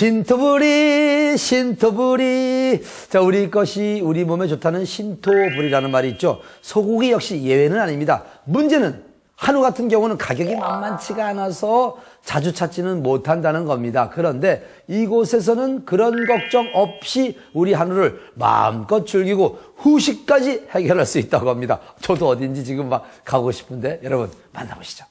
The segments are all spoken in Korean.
신토부리 신토부리 자 우리 것이 우리 몸에 좋다는 신토부리라는 말이 있죠 소고기 역시 예외는 아닙니다 문제는 한우 같은 경우는 가격이 만만치가 않아서 자주 찾지는 못한다는 겁니다. 그런데 이곳에서는 그런 걱정 없이 우리 한우를 마음껏 즐기고 후식까지 해결할 수 있다고 합니다. 저도 어딘지 지금 막 가고 싶은데 여러분 만나보시죠.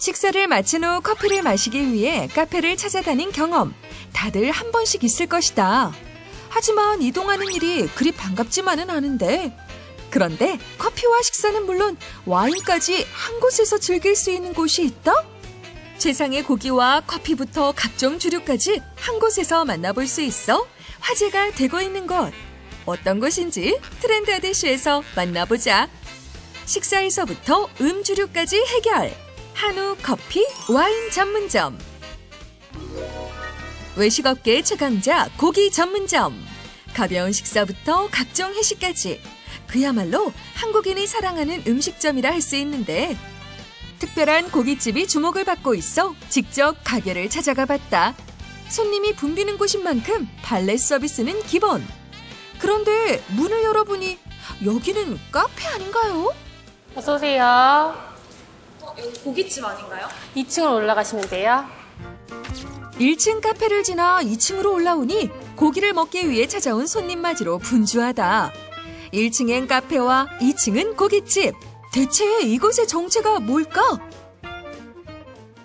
식사를 마친 후 커피를 마시기 위해 카페를 찾아다닌 경험. 다들 한 번씩 있을 것이다. 하지만 이동하는 일이 그리 반갑지만은 않은데 그런데 커피와 식사는 물론 와인까지 한 곳에서 즐길 수 있는 곳이 있다? 세상의 고기와 커피부터 각종 주류까지 한 곳에서 만나볼 수 있어 화제가 되고 있는 곳. 어떤 곳인지 트렌드 아대쇼에서 만나보자. 식사에서부터 음주류까지 해결. 한우 커피 와인 전문점. 외식업계 최강자 고기 전문점. 가벼운 식사부터 각종 회식까지 그야말로 한국인이 사랑하는 음식점이라 할 수 있는데 특별한 고깃집이 주목을 받고 있어 직접 가게를 찾아가 봤다. 손님이 붐비는 곳인 만큼 발레 서비스는 기본. 그런데 문을 열어보니 여기는 카페 아닌가요? 어서 오세요. 어, 여기 고깃집 아닌가요? 2층으로 올라가시면 돼요. 1층 카페를 지나 2층으로 올라오니 고기를 먹기 위해 찾아온 손님 맞이로 분주하다. 1층엔 카페와 2층은 고깃집. 대체 이곳의 정체가 뭘까?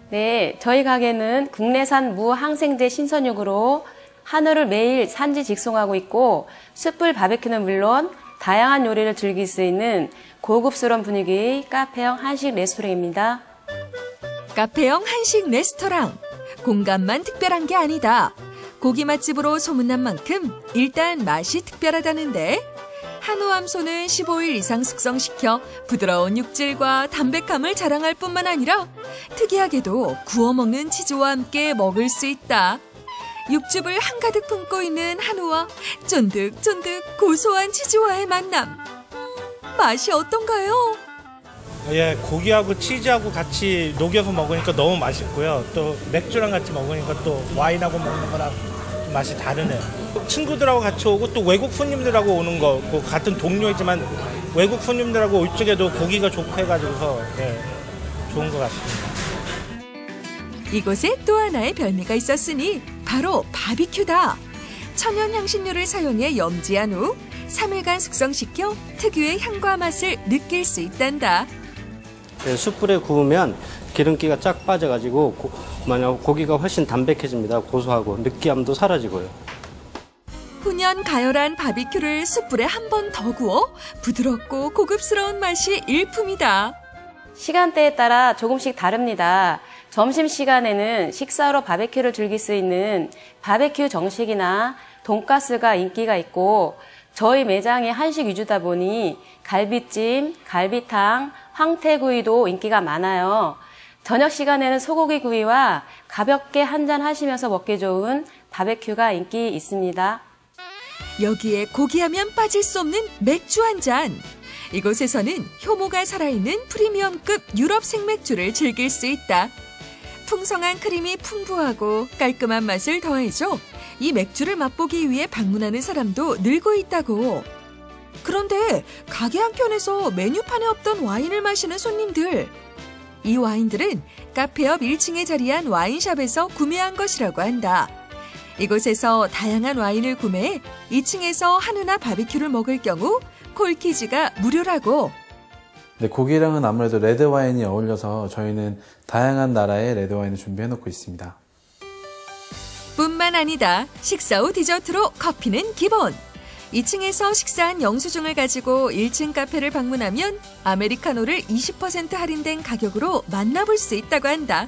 네, 저희 가게는 국내산 무항생제 신선육으로 한우를 매일 산지 직송하고 있고 숯불 바베큐는 물론 다양한 요리를 즐길 수 있는 고급스러운 분위기의 카페형 한식 레스토랑입니다. 카페형 한식 레스토랑. 공간만 특별한 게 아니다. 고기 맛집으로 소문난 만큼 일단 맛이 특별하다는데 한우 함소는 15일 이상 숙성시켜 부드러운 육질과 담백함을 자랑할 뿐만 아니라 특이하게도 구워 먹는 치즈와 함께 먹을 수 있다. 육즙을 한가득 품고 있는 한우와 쫀득쫀득 고소한 치즈와의 만남. 음, 맛이 어떤가요? 예, 고기하고 치즈하고 같이 녹여서 먹으니까 너무 맛있고요. 또 맥주랑 같이 먹으니까 또 와인하고 먹는 거랑 맛이 다르네요. 친구들하고 같이 오고 또 외국 손님들하고 오는 거, 뭐 같은 동료이지만 외국 손님들하고 올 적에도 고기가 좋고 해가지고서 네, 좋은 것 같습니다. 이곳에 또 하나의 별미가 있었으니 바로 바비큐다. 천연 향신료를 사용해 염지한 후 3일간 숙성시켜 특유의 향과 맛을 느낄 수 있단다. 네, 숯불에 구우면 기름기가 쫙 빠져가지고 고, 만약 고기가 훨씬 담백해집니다. 고소하고 느끼함도 사라지고요. 훈연 가열한 바비큐를 숯불에 한 번 더 구워 부드럽고 고급스러운 맛이 일품이다. 시간대에 따라 조금씩 다릅니다. 점심시간에는 식사로 바베큐를 즐길 수 있는 바베큐 정식이나 돈가스가 인기가 있고 저희 매장이 한식 위주다 보니 갈비찜, 갈비탕, 황태구이도 인기가 많아요. 저녁 시간에는 소고기 구이와 가볍게 한잔 하시면서 먹기 좋은 바베큐가 인기 있습니다. 여기에 고기하면 빠질 수 없는 맥주 한 잔. 이곳에서는 효모가 살아있는 프리미엄급 유럽 생맥주를 즐길 수 있다. 풍성한 크림이 풍부하고 깔끔한 맛을 더해줘 이 맥주를 맛보기 위해 방문하는 사람도 늘고 있다고. 그런데 가게 한켠에서 메뉴판에 없던 와인을 마시는 손님들. 이 와인들은 카페 옆 1층에 자리한 와인샵에서 구매한 것이라고 한다. 이곳에서 다양한 와인을 구매해 2층에서 한우나 바비큐를 먹을 경우 콜키즈가 무료라고. 네, 고기랑은 아무래도 레드 와인이 어울려서 저희는 다양한 나라의 레드 와인을 준비해 놓고 있습니다. 뿐만 아니다. 식사 후 디저트로 커피는 기본. 2층에서 식사한 영수증을 가지고 1층 카페를 방문하면 아메리카노를 20% 할인된 가격으로 만나볼 수 있다고 한다.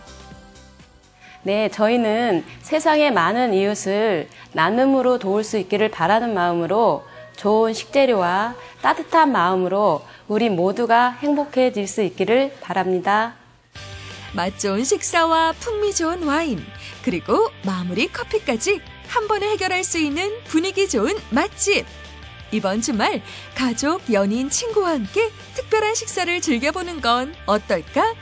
네, 저희는 세상의 많은 이웃을 나눔으로 도울 수 있기를 바라는 마음으로 좋은 식재료와 따뜻한 마음으로 우리 모두가 행복해질 수 있기를 바랍니다. 맛 좋은 식사와 풍미 좋은 와인, 그리고 마무리 커피까지 한 번에 해결할 수 있는 분위기 좋은 맛집. 이번 주말 가족, 연인, 친구와 함께 특별한 식사를 즐겨보는 건 어떨까?